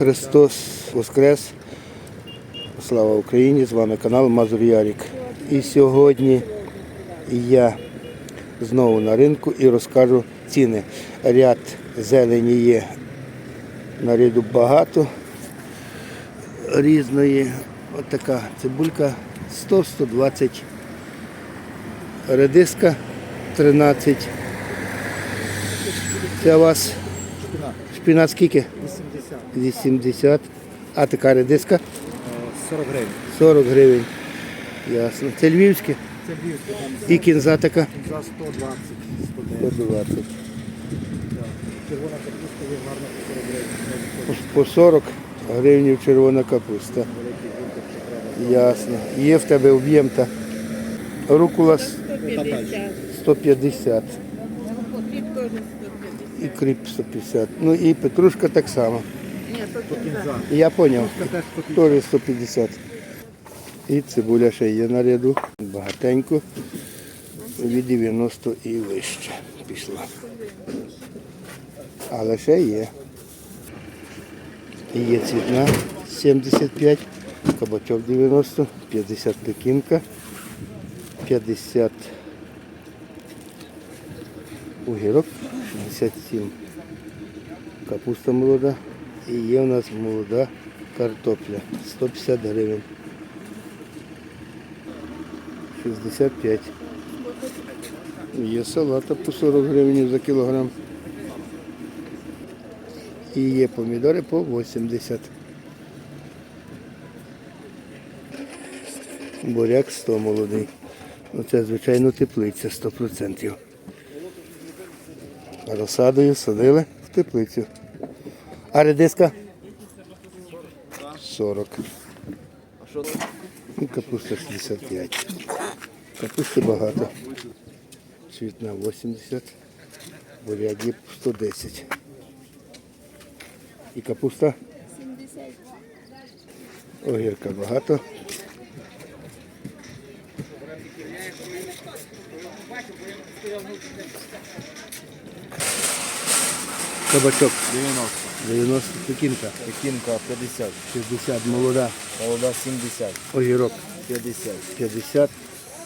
Христос Воскрес! Слава Україні! З вами канал Мазур Ярік. І сьогодні я знову на ринку і розкажу ціни. Ряд зелені є на ряду багато різної. От така цибулька 100-120, редиска 13. Це у вас шпінат скільки? 80. 80. А така редиска? 40 гривень. 40 гривень. Ясно. Це львівське. Це там І кінза така за 120, 120. Червона капуста є гарна по 40 гривень. По 40 гривень червона капуста. Ясно. Є в тебе об'єм та рукула 150. 150. Теж 150. І кріп 150. Ну і петрушка так само. Я зрозумів. Теж по кінза. Теж 150. І цибуля ще є на ряду. Багатенько. Від 90 і вище пішла. Але ще є. Є цвітна 75, кабачок 90, 50 пекінка, 50 огірок, 67 капуста молода. І є у нас молода картопля 150 гривень. 65. Є салата по 40 гривень за кілограм. І є помідори по 80. Буряк 100 молодий. Ну це, звичайно, теплиця 100%. Розсадою садили в теплицю. А редиска? 40. І капуста 65. Капусти багато. Цвітна 80. Буряк є 110. І капуста? 70. Огірка багато. Кабачок 90. 90 пекінка, Пекінка 50. 60 молода, Молода 70. огірок 50. 50,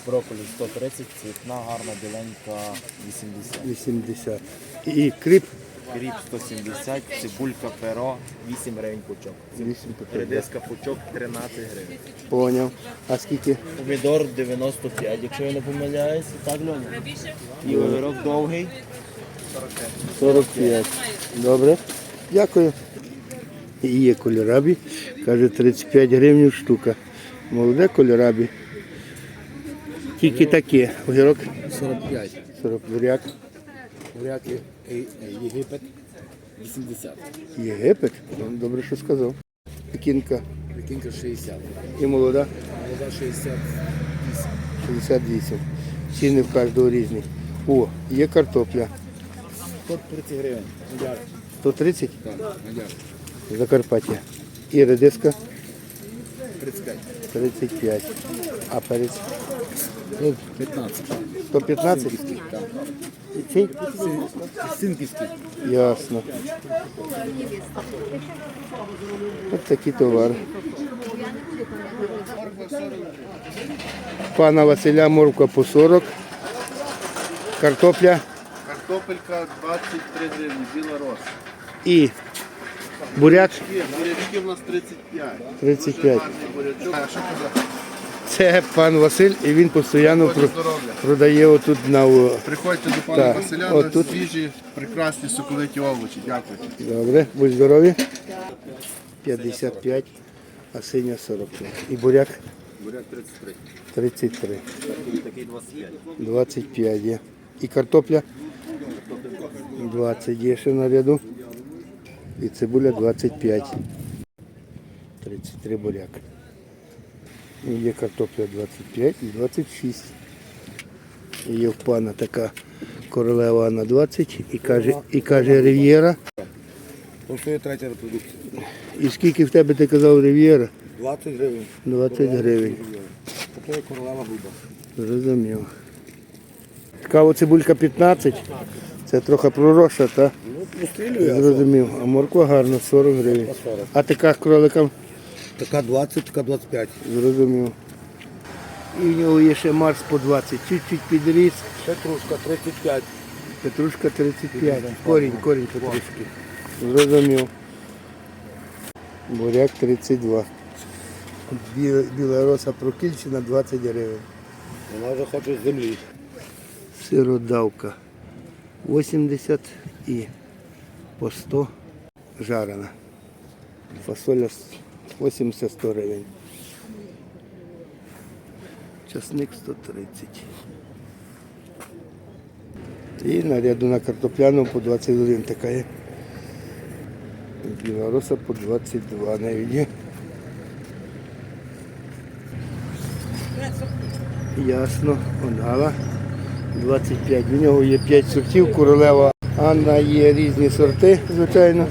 Брокколі 130. Цвітна гарна, біленька 80. 80. І кріп Кріп 170. Цибулька перо 8 гривень пучок. 8 пекінка. Редиска пучок 13 гривень. Поняв. А скільки? Помідор 95, якщо я не помиляюсь. Так, Льоня? І огірок довгий. 45. Добре. Дякую. І є кольорабі. Каже 35 гривень штука. Молоде кольорабі. Тільки таке. Огірок 45. 40 буряк. Буряк Єгипет 80. Єгипет. Ну, Добре, що сказав. Пекінка Пекінка 60. і молода Молода 60. 68. Ціни в кожного різні. О, є картопля. 130 гривень. Мадяр. 130 Так, мадяр. Закарпаття. І редиска 35. 35. А перець Ну, 15. 115. Так. І цей? Синківський. Ясно. Ось такі товари. Пана Василя морква по 40. Картопля Картопелька 23 гривні, біла роса. І буряк бурячки в нас 35. 35. Дуже гарний бурячок. А що казати? Це пан Василь і він постійно здоров'я. продає отут на Приходьте до пана Так, Василя от на тут. свіжі, прекрасні соковиті овочі. Дякую. Добре, будь здорові. 55, а синя 45. І буряк Буряк 33. 33. Такий 25. 25 є. І картопля 20 є ще на ряду. І цибуля 25. 33 буряк. І є картопля 25 і 26. І є в пана така королева на 20 і каже, і каже Рив'єра. То що є третя репродукція. І скільки в тебе ти казав Рив'єра? 20 гривень. 20 гривень. Така королева груба. Зрозумів. Така цибулька 15, Це трохи проросша, так? Пострілює. Зрозумів. А морква гарна, 40 гривень. 40. А така з кроликам Така 20, така 25. зрозумів. І в нього є ще Марс по 20. Чуть-чуть підріс. Петрушка 35. Петрушка 35. Корінь, корінь петрушки. Зрозумів. Буряк 32. Біла, біла роса прокільчена 20 гривень. Вона вже хоче з землі. Сиродавка 80 і по 100 жарена. Фасоля 80-100 гривень. Часник 130. І наряду на картопляну по 21 така є. Білороса по 22 навіть є. Ясно, Онгала 25. У нього є 5 сортів, королева Анна є різні сорти, звичайно.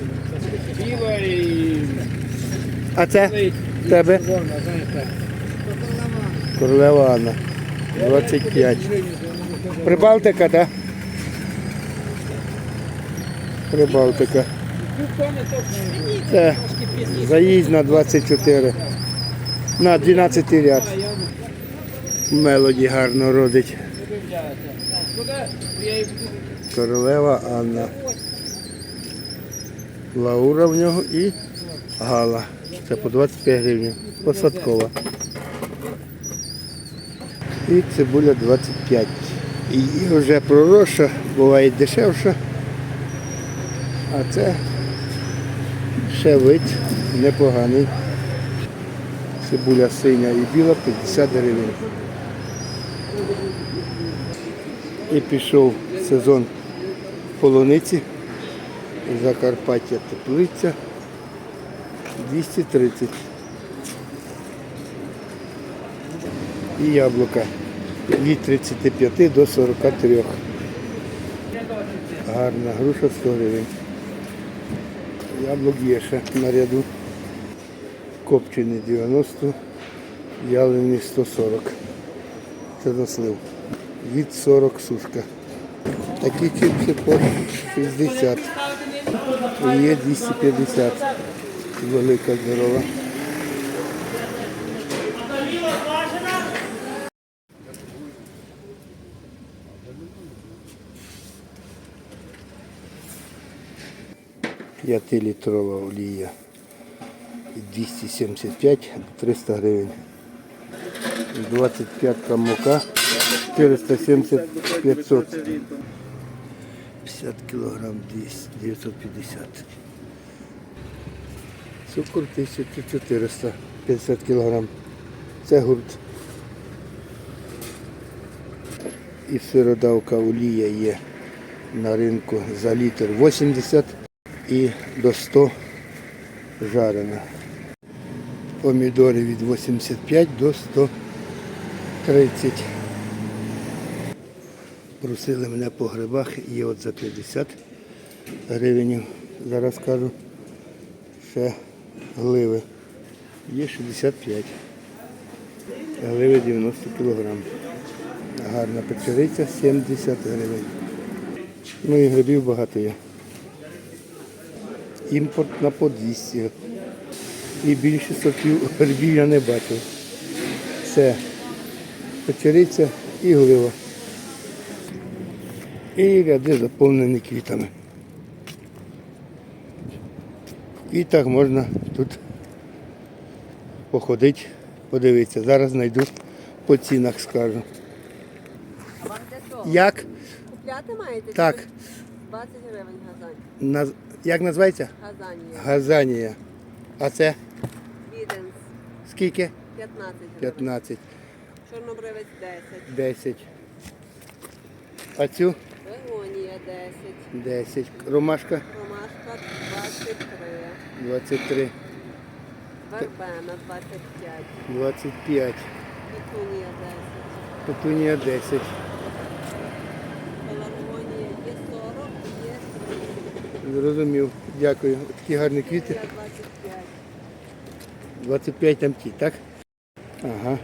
А це тебе? Королева Анна. 25. Прибалтика, так? Прибалтика. Це заїзд на 24. На 12 ряд. Мелоді гарно родить. Королева Анна. Лаура в нього і Гала. Це по 25 гривень. Посадкова. І цибуля 25. І вже проросша, буває дешевша. А це ще вид непоганий. Цибуля синя і біла 50 гривень. І пішов сезон полуниці. Закарпаття теплиця 230. І яблука від 35 до 43. Гарна груша 100 гривень. Яблук є ще наряду. Копчений 90, ялений 140. Це заслив. Від 40 сушка. Такі чипси по 60. І є 250. Велика здорова. П'ятилітрова олія. 275 300 гривень. 25 мука 470 500. 50 кілограм 200, 950. Цукор 1400, 50 кілограм. Це гурт. І сиродавка олія є на ринку за літр 80 і до 100 жарена. Помідори від 85 до 130. Просили мене по грибах, є от за 50 гривень. Зараз кажу, ще гливи. Є 65. Гливи 90 кг. Гарна печериця 70 гривень. Ну і грибів багато є. Імпортна по 200. І більше сортів грибів я не бачив. Це печериця і глива. І ряди заповнені квітами. В квітах можна тут походити, подивитися. Зараз знайду по цінах скажу. А вам для того? Як? Купляти маєте? Так. 20 гривень газань. Наз... Як називається? Газанія. Газанія. А це Віденс. скільки? 15 гривень. 15, Чорнобривець 10. 10. А цю Вегонія 10. 10. Ромашка Ромашка 23. 23, Вербена 25. 25. Петунія 10. Петунія 10. Пеларгонія є 40, є Зрозумів. Дякую. Такі гарні квіти. 30, 25. 25 там ті, так? Ага.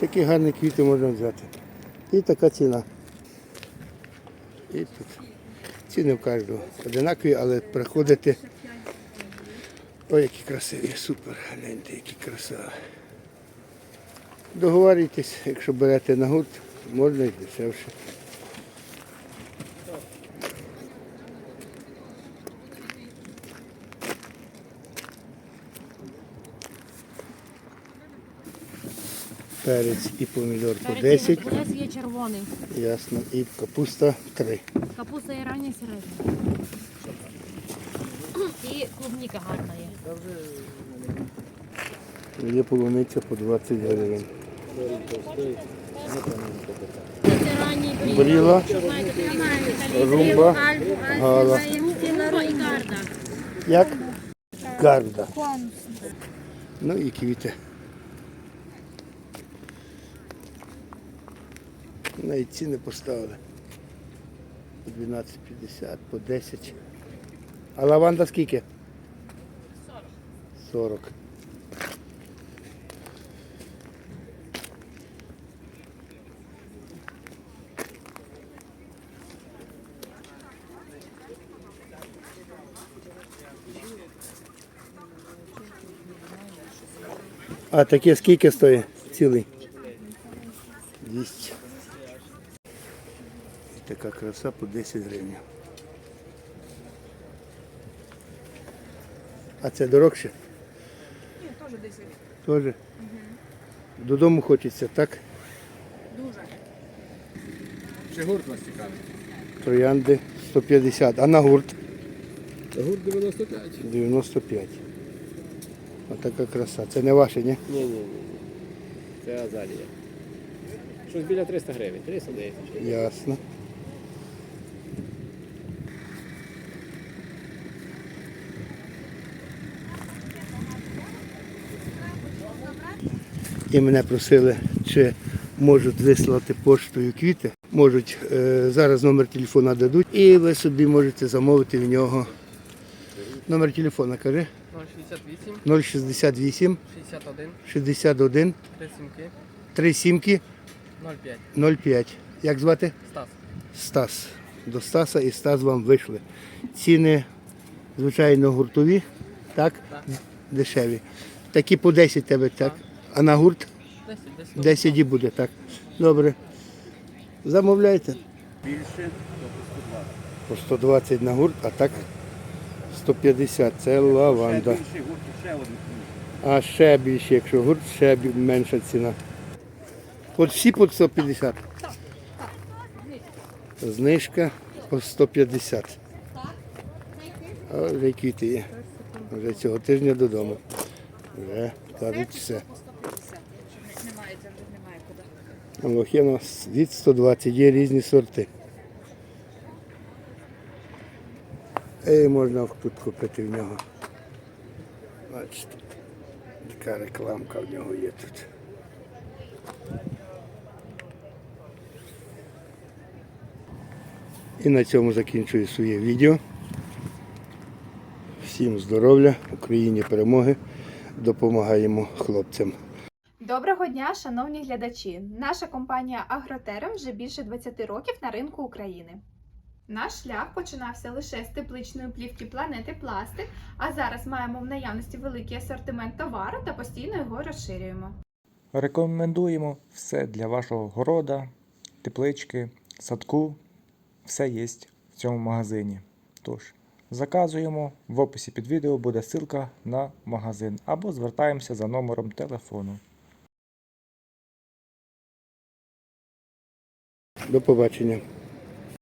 Такі гарні квіти можна взяти. І така ціна. І тут ціни в кожного одинакові, але приходите. Ой, які красиві, супер, гляньте, які красиві. Договорюйтесь, якщо берете на гурт, можна і дешевше. Перець і помідор по 10, Перець є червоний. ясно, і капуста 3. Капуста є рання середня. І клубніка гарна є. Є полуниця по 20 гривень. Бріла. Румба, гала. Як? Гарда. Ну і квіти. Навіть ціни поставили. По 12,50, по 10. А лаванда скільки? 40. 40. А таке скільки стоїть цілий? 200. І така краса по 10 гривень. А це дорогше? Ні, теж 10. Теж? Додому хочеться, так? Дуже. Чи гурт вас цікавить? Троянди 150, а на гурт Гурт 95. 95. Отака краса. Це не ваше, ні? Ні, ні, ні. Це азалія. Щось біля 300 гривень, 300 здається. чи? Ясно. І мене просили, чи можуть вислати поштою квіти. Можуть, е, зараз номер телефона дадуть, і ви собі можете замовити в нього. Номер телефона каже 068, 068 61, 61 3 сімки, 3 сімки 05. 05. Як звати? Стас. Стас. До Стаса і Стас вам вийшли. Ціни, звичайно, гуртові, так? Так. Дешеві. Такі по 10 тебе, так? А на гурт 10, 10. 10 і буде, так. Добре. Замовляйте. Більше По 120 на гурт, а так 150. Це лаванда. А ще більше, якщо гурт, ще менша ціна. От всі по 150. Знижка по 150. А вже квіти є. Вже цього тижня додому. Вже кажуть все. Лохина від 120, є різні сорти. І можна тут купити в нього. Бачите, така рекламка в нього є тут. І на цьому закінчую своє відео. Всім здоров'я, Україні перемоги. Допомагаємо хлопцям. Доброго дня, шановні глядачі! Наша компанія Агротерем вже більше 20 років на ринку України. Наш шлях починався лише з тепличної плівки планети Пластик, а зараз маємо в наявності великий асортимент товару та постійно його розширюємо. Рекомендуємо все для вашого города, теплички, садку. Все є в цьому магазині. Тож, заказуємо. В описі під відео буде ссылка на магазин або звертаємося за номером телефону. До побачення.